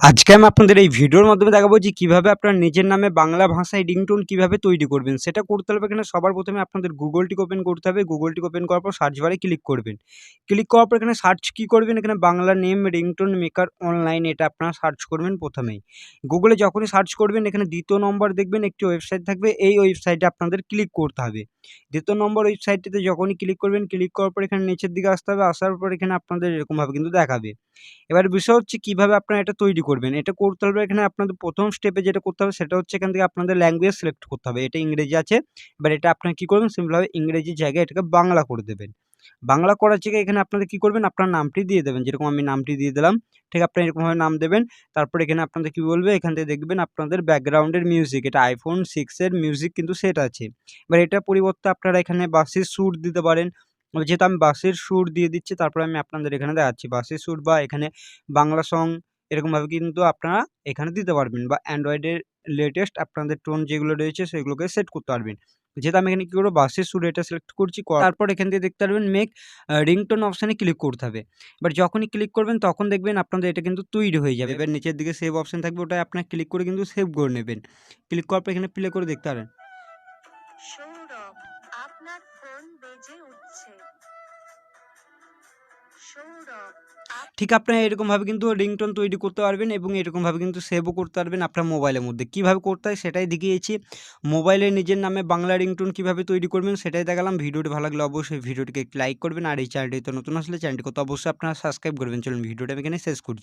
আজকে আমি আপনাদের এই ভিডিওর মাধ্যমে দেখাবো যে কীভাবে আপনার নিজের নামে বাংলা ভাষায় রিংটোন কীভাবে তৈরি করবেন। সেটা করতে হবে এখানে সবার প্রথমে আপনাদের গুগলটি ওপেন করতে হবে। গুগলটি ওপেন করার পর সার্চ বারে ক্লিক করবেন। ক্লিক করার পর এখানে সার্চ কি করবেন? এখানে Bangla name ringtone maker online এটা আপনারা সার্চ করবেন প্রথমেই। গুগলে যখনই সার্চ করবেন, এখানে দ্বিতীয় নম্বর দেখবেন, একটি ওয়েবসাইট থাকবে, এই ওয়েবসাইটে আপনাদের ক্লিক করতে হবে। দ্বিতীয় নম্বর ওয়েবসাইটটিতে যখনই ক্লিক করবেন ক্লিক করার পর এখানে নিচের দিকে আসতে হবে, আসার পর এখানে আপনাদের এরকমভাবে কিন্তু দেখাবে। এবার বিষয় হচ্ছে কীভাবে আপনারা এটা তৈরি করবেন? এটা করতে হবে এখানে আপনাদের প্রথম স্টেপে যেটা করতে হবে, সেটা হচ্ছে এখান থেকে আপনাদের ল্যাঙ্গুয়েজ সিলেক্ট করতে হবে। এটা ইংরেজি আছে, এবার এটা আপনারা কী করবেন? সিম্পলভাবে ইংরেজির জায়গায় এটাকে বাংলা করে দেবেন। বাংলা করার জায়গায় এখানে আপনাদের কী করবেন? আপনার নামটি দিয়ে দেবেন। যেরকম আমি নামটি দিয়ে দিলাম, ঠিক আপনারা এরকমভাবে নাম দেবেন। তারপর এখানে আপনাদের কী বলবে? এখান থেকে দেখবেন আপনাদের ব্যাকগ্রাউন্ডের মিউজিক এটা আইফোন সিক্সের মিউজিক কিন্তু সেট আছে। এবার এটা পরিবর্তে আপনারা এখানে বাসের সুর দিতে পারেন। যেহেতু আমি বাসের সুর দিয়ে দিচ্ছি, তারপরে আমি আপনাদের এখানে দেখাচ্ছি। বাসের সুর বা এখানে বাংলা সং এরকমভাবে কিন্তু আপনারা এখানে দিতে পারবেন বা অ্যান্ড্রয়েডের লেটেস্ট আপনাদের টোন যেগুলো রয়েছে সেগুলোকে সেট করতে পারবেন। যেহেতু আমি এখানে কী করব? বাসের সুর এটা সিলেক্ট করছি তারপর এখান থেকে দেখতে পারবেন মেক রিংটোন অপশানে ক্লিক করতে হবে। এবার যখনই ক্লিক করবেন তখন দেখবেন আপনাদের এটা কিন্তু তৈরি হয়ে যাবে। এবার নিচের দিকে সেভ অপশান থাকবে ওটাই আপনার ক্লিক করে কিন্তু সেভ করে নেবেন। ক্লিক করার পর এখানে প্লে করে দেখতে পারেন। সৌরভ আপনার ফোন বেজে উঠছে। সৌরভ আপ- ঠিক আপনারা এরকমভাবে কিন্তু রিংটোন তৈরি করতে পারবেন এবং এরকমভাবে কিন্তু সেভও করতে পারবেন আপনার মোবাইলের মধ্যে। কীভাবে করতে হয় সেটাই দেখিয়েছি। মোবাইলে নিজের নামে বাংলা রিংটোন কীভাবে তৈরি করবেন সেটাই দেখালাম। ভিডিওটি ভালো লাগলে অবশ্যই ভিডিওটিকে লাইক করবেন আর এই চ্যানেলটি তো নতুন আসলে চ্যানেলটি কত অবশ্যই আপনারা সাবস্ক্রাইব করবেন। চলুন ভিডিওটা আমি এখানে শেষ করছি।